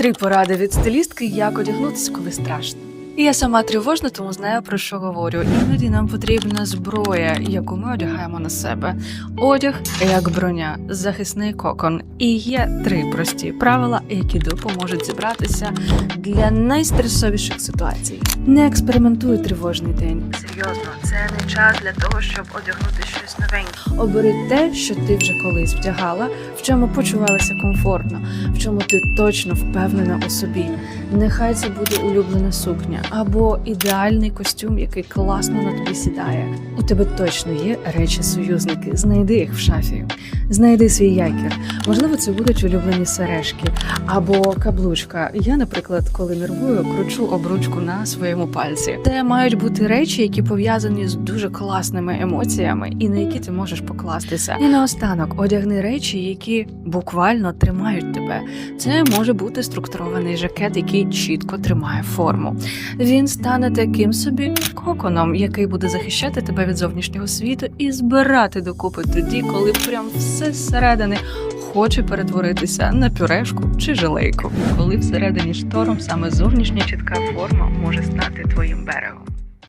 Три поради від стилістки, як одягнутися, коли страшно. Я сама тривожна, тому знаю про що говорю. Іноді нам потрібна зброя, яку ми одягаємо на себе. Одяг як броня, захисний кокон. І є три прості правила, які допоможуть зібратися для найстресовіших ситуацій. Не експериментуй тривожний день. Серйозно, це не час для того, щоб одягнути щось новеньке. Обери те, що ти вже колись вдягала, в чому почувалася комфортно, в чому ти точно впевнена у собі. Нехай це буде улюблена сукня або ідеальний костюм, який класно на тобі сідає. У тебе точно є речі-союзники. Знайди їх в шафі, знайди свій якір. Можливо, це будуть улюблені сережки або каблучка. Я, наприклад, коли нервую, кручу обручку на своєму пальці. Це мають бути речі, які пов'язані з дуже класними емоціями, і на які ти можеш покластися. І наостанок одягни речі, які буквально тримають тебе. Це може бути структурований жакет, який чітко тримає форму. Він стане таким собі коконом, який буде захищати тебе від зовнішнього світу і збирати докупи тоді, коли прям все зсередини хоче перетворитися на пюрешку чи желейку. Коли всередині шторм саме зовнішня чітка форма може стати твоїм берегом.